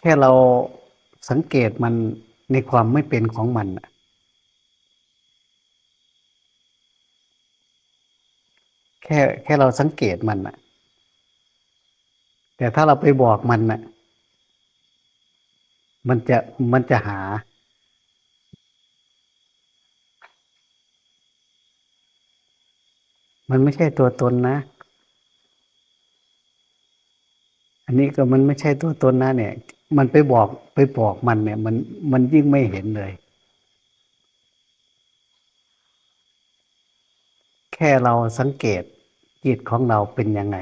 แค่เราสังเกตมันในความไม่เป็นของมันนะแค่แค่เราสังเกตมันนะแต่ถ้าเราไปบอกมันน่ะ มันจะมันจะหา มันไม่ใช่ตัวตนนะ อันนี้ก็มันไม่ใช่ตัวตนนะเนี่ย มันไปบอกไปบอกมันเนี่ย มันมันยิ่งไม่เห็นเลย แค่เราสังเกตจิตของเราเป็นยังไง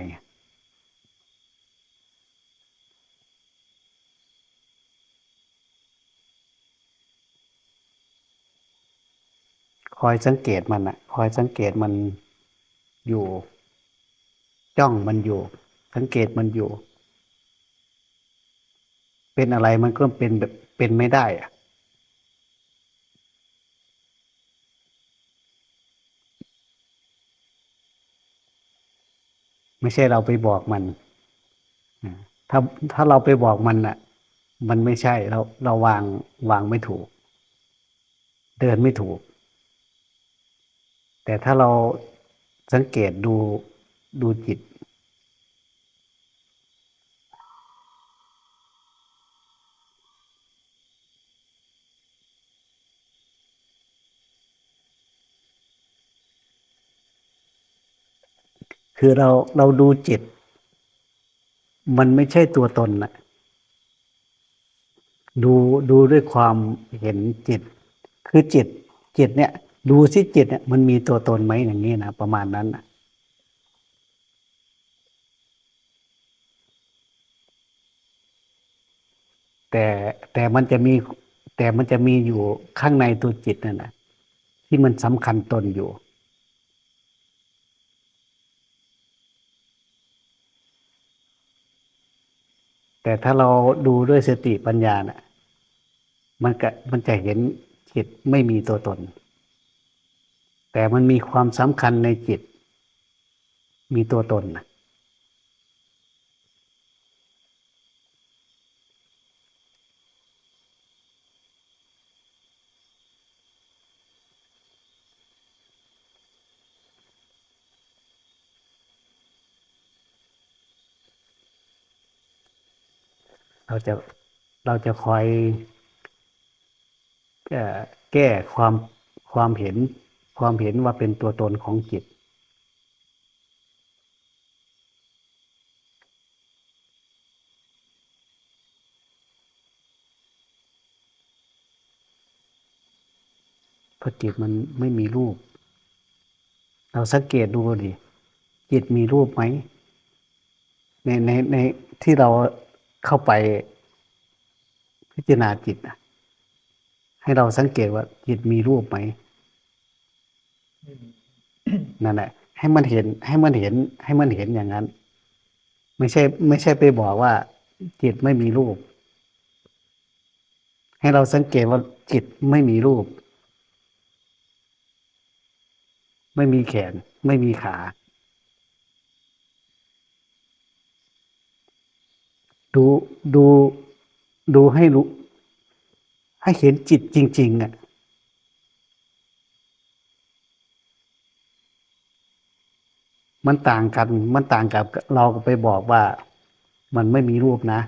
คอยสังเกตมันอะคอยสังเกตมันอยู่ จ้องมันอยู่ สังเกตมันอยู่ เป็นอะไรมันก็เป็นแบบเป็นไม่ได้อะไม่ใช่เราไปบอกมัน ถ้าถ้าเราไปบอกมันอะมันไม่ใช่เราเราวางวางไม่ถูก เดินไม่ถูก แต่ถ้าเราสังเกตดูดูจิต คือเราเราดูจิต มันไม่ใช่ตัวตนนะดูดูด้วยความเห็นจิต คือจิต จิตเนี่ย ดูสิจิตเนี่ยมันมีตัวตนไหมอย่างนี้นะประมาณนั้นนะแต่แต่มันจะมีแต่มันจะมีอยู่ข้างในตัวจิตนั่นนะที่มันสำคัญตนอยู่ แต่ถ้าเราดูด้วยสติปัญญาน่ะมันก็มันจะเห็นจิตไม่มีตัวตน แต่มันมีความสำคัญในจิต มีตัวตนน่ะ เราจะเราจะคอยแก้ความความเห็น ความเห็นว่าเป็นตัวตนของจิตเพราะจิตมันไม่มีรูป เราสังเกตดูดิจิตมีรูปไหมในในในที่เรา เข้าไปพิจารณาจิตนะให้เราสังเกตว่าจิตมีรูปไหมนั่นแหละ ให้มันเห็น ให้มันเห็น ให้มันเห็นอย่างนั้น ไม่ใช่ ไม่ใช่ไปบอกว่า จิตไม่มีรูป ให้เราสังเกตว่าจิตไม่มีรูป ไม่มีแขน ไม่มีขา ดูดูดูให้รู้ ให้เห็นจิตจริง ๆอะมันต่างกัน มันต่างกับเราไปบอกว่ามันไม่มีรูปนะ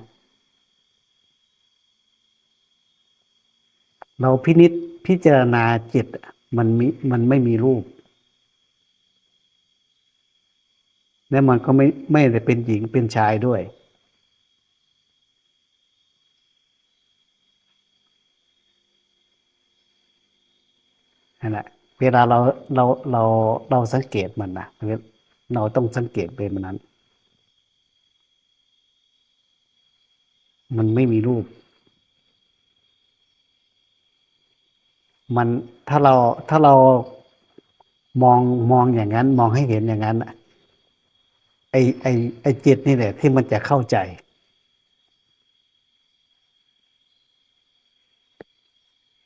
เราพินิษพิจารณาจิตมันมีมันไม่มีรูป และมันก็ไม่ไม่ได้เป็นหญิงเป็นชายด้วย นั่นแหละเวลาเราเราเราเราสังเกตมันนะเราต้องสังเกตเป็นมันนั้น มันไม่มีรูป มันถ้าเราถ้าเรามองมองอย่างนั้น มองให้เห็นอย่างนั้นไอไอไอจิตนี่แหละที่มันจะเข้าใจ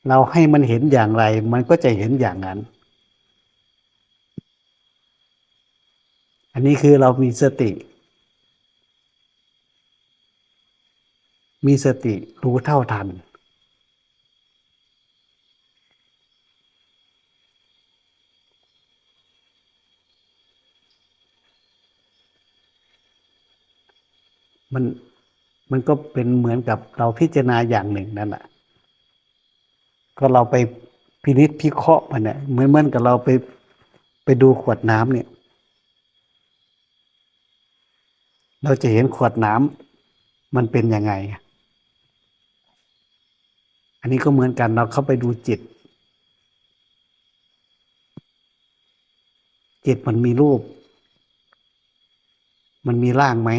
เราให้มันเห็นอย่างไร มันก็จะเห็นอย่างนั้น อันนี้คือเรามีสติ มีสติรู้เท่าทัน มันมันก็เป็นเหมือนกับเราพิจารณาอย่างหนึ่งนั่นแหละ ก็เราไปพินิจพิเคราะห์มันเนี่ยเหมือนเหมือนกับเราไปไปดูขวดน้ำเนี่ย เราจะเห็นขวดน้ำมันเป็นยังไง อันนี้ก็เหมือนกันเราเข้าไปดูจิต จิตมันมีรูป มันมีร่างไหม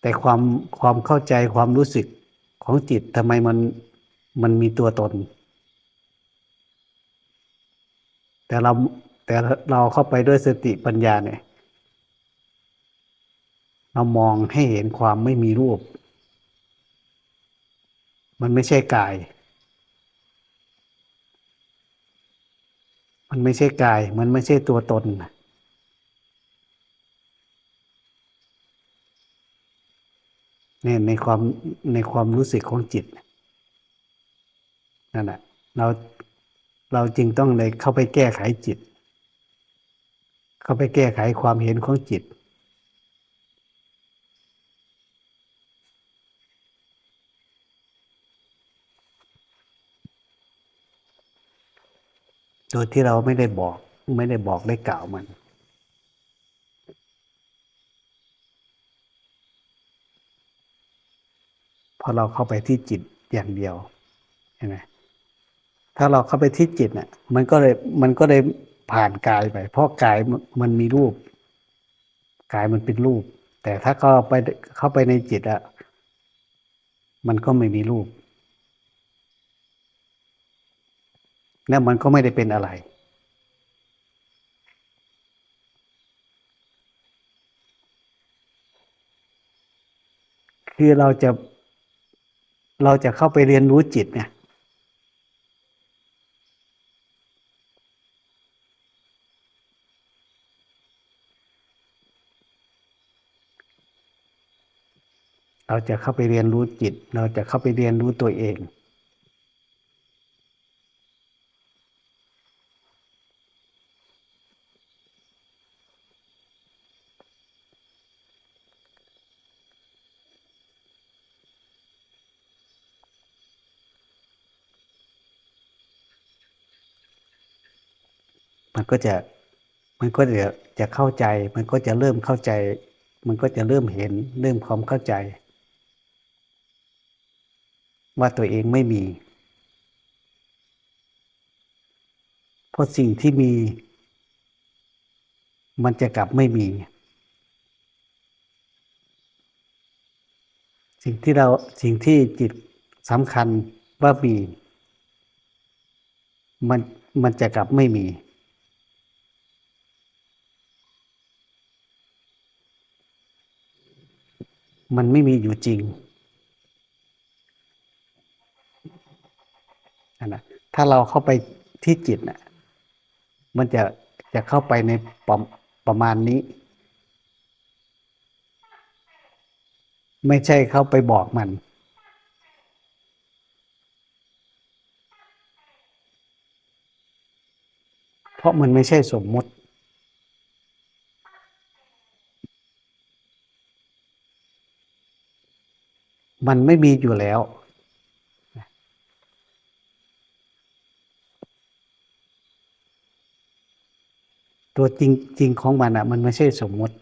แต่ความความเข้าใจความรู้สึกของจิตทำไมมัน มันมีตัวตน แต่เราแต่เราเข้าไปด้วยสติปัญญาเนี่ย เรามองให้เห็นความไม่มีรูป มันไม่ใช่กาย มันไม่ใช่กาย มันไม่ใช่ตัวตน เนี่ยในความในความรู้สึกของจิต นั่นแหละเราเราจึงต้องเลยเข้าไปแก้ไขจิต เข้าไปแก้ไขความเห็นของจิต โดยที่เราไม่ได้บอกไม่ได้บอกได้กล่าวมันพอเราเข้าไปที่จิตอย่างเดียว เห็นไหม ถ้าเราเข้าไปที่จิตเนี่ยมันก็เลยมันก็เลยผ่านกายไป เพราะกายมันมีรูป กายมันเป็นรูป แต่ถ้าเขาไปเข้าไปในจิตอะมันก็ไม่มีรูป แล้วมันก็ไม่ได้เป็นอะไร คือเราจะเราจะเข้าไปเรียนรู้จิตเนี่ย เราจะเข้าไปเรียนรู้จิต เราจะเข้าไปเรียนรู้ตัวเอง มันก็จะมันก็จะจะเข้าใจ มันก็จะเริ่มเข้าใจ มันก็จะเริ่มเห็น เริ่มความเข้าใจ ว่าตัวเองไม่มี เพราะสิ่งที่มี มันจะกลับไม่มี สิ่งที่เราสิ่งที่จิตสำคัญว่ามี มันมันจะกลับไม่มีมันไม่มีอยู่จริง นะถ้าเราเข้าไปที่จิตน่ะมันจะจะเข้าไปในประประมาณนี้ ไม่ใช่เข้าไปบอกมัน เพราะมันไม่ใช่สมมติมันไม่มีอยู่แล้ว ตัวจริงจริงของมันอะ มันไม่ใช่สมมติ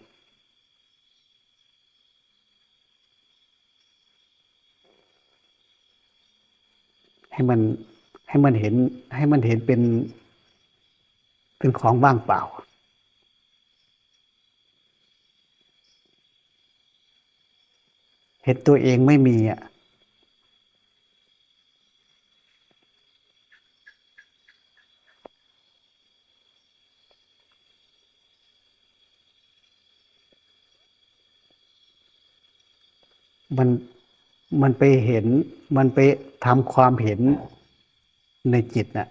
ให้มันให้มันเห็นให้มันเห็นเป็น เป็นของว่างเปล่า เห็นตัวเองไม่มีอะ มันมันไปเห็น มันไปทำความเห็นในจิตน่ะ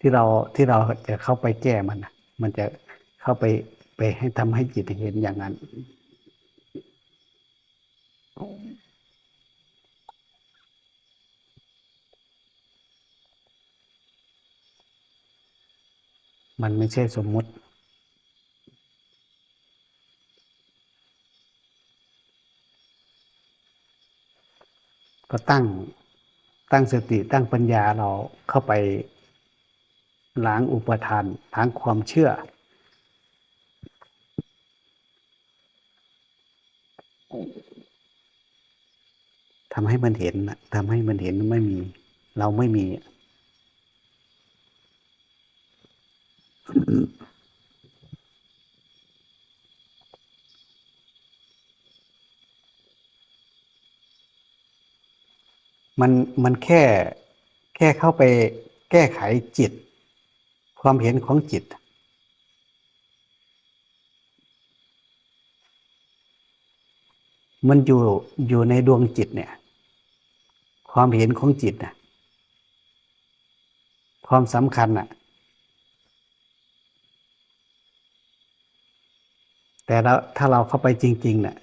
ที่เราที่เราจะเข้าไปแก้มันนะมันจะเข้าไปไปให้ทำให้จิตเห็นอย่างนั้นมันไม่ใช่สมมุติ ก็ตั้งตั้งสติตั้งปัญญาเราเข้าไปล้างอุปทานทางความเชื่อ ทำให้มันเห็นทำให้มันเห็นไม่มี เราไม่มี มันมันแค่แค่เข้าไปแก้ไขจิต ความเห็นของจิต มันอยู่อยู่ในดวงจิตเนี่ย ความเห็นของจิตนะความสำคัญน่ะ แต่เราถ้าเราเข้าไปจริงๆน่ะ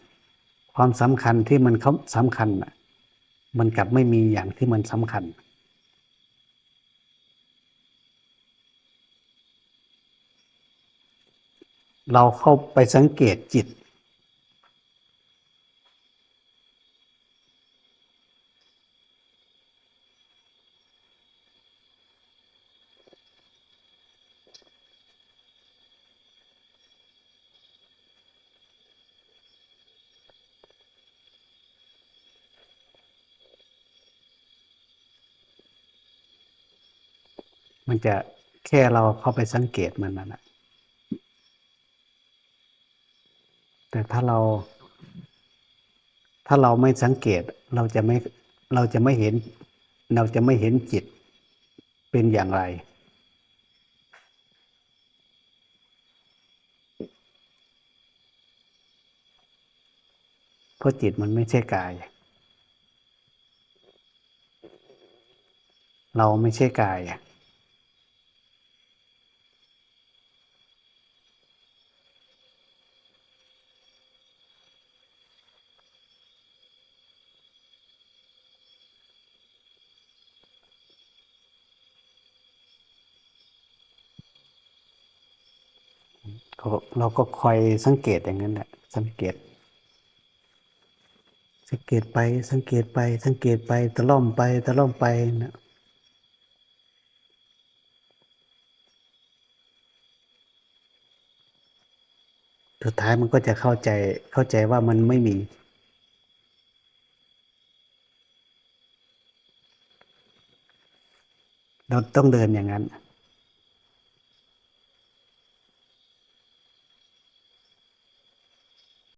ความสำคัญที่มันเขาสำคัญน่ะ มันกลับไม่มีอย่างที่มันสำคัญ เราเข้าไปสังเกตจิต มันจะแค่เราเข้าไปสังเกตมันนั่นแหละแต่ถ้าเรา ถ้าเราไม่สังเกตเราจะไม่เราจะไม่เห็น เราจะไม่เห็นจิตเป็นอย่างไร เพราะจิตมันไม่ใช่กาย เราไม่ใช่กาย ก็เราก็คอยสังเกตอย่างนั้นแหละสังเกต สังเกตไปสังเกตไปสังเกตไปตะล่อมไปตะล่อมไปนะสุดท้ายมันก็จะเข้าใจเข้าใจว่ามันไม่มี เราต้องเดินอย่างนั้น